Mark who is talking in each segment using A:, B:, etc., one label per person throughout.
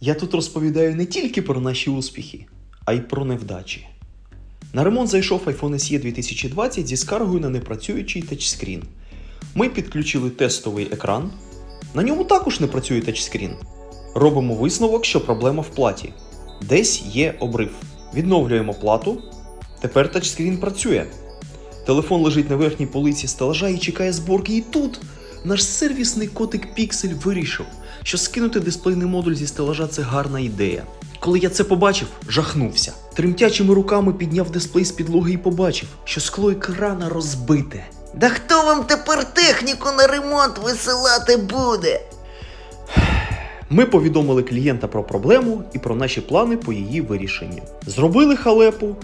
A: Я тут розповідаю не тільки про наші успіхи, а й про невдачі. На ремонт зайшов iPhone SE 2020 зі скаргою на непрацюючий тачскрін. Ми підключили тестовий екран. На ньому також не працює тачскрін. Робимо висновок, що проблема в платі. Десь є обрив. Відновлюємо плату. Тепер тачскрін працює. Телефон лежить на верхній полиці стелажа і чекає зборки. І тут наш сервісний котик Піксель вирішив, що скинути дисплейний модуль зі стелажа це гарна ідея. Коли я це побачив, жахнувся. Тремтячими руками підняв дисплей з підлоги і побачив, що скло екрана розбите.
B: Да хто вам тепер техніку на ремонт висилати буде?
A: Ми повідомили клієнта про проблему і про наші плани по її вирішенню. Зробили халепу,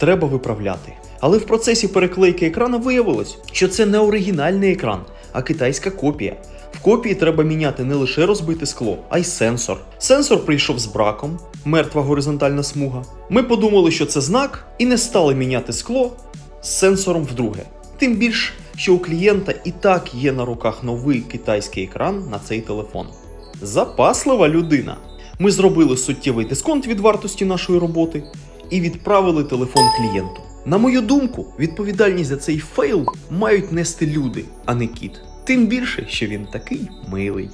A: треба виправляти. Але в процесі переклейки екрана виявилось, що це не оригінальний екран, а китайська копія. В копії треба міняти не лише розбите скло, а й сенсор. Сенсор прийшов з браком, мертва горизонтальна смуга. Ми подумали, що це знак, і не стали міняти скло з сенсором вдруге. Тим більш, що у клієнта і так є на руках новий китайський екран на цей телефон. Запаслива людина. Ми зробили суттєвий дисконт від вартості нашої роботи і відправили телефон клієнту. На мою думку, відповідальність за цей фейл мають нести люди, а не кіт. Тим більше, що він такий милий.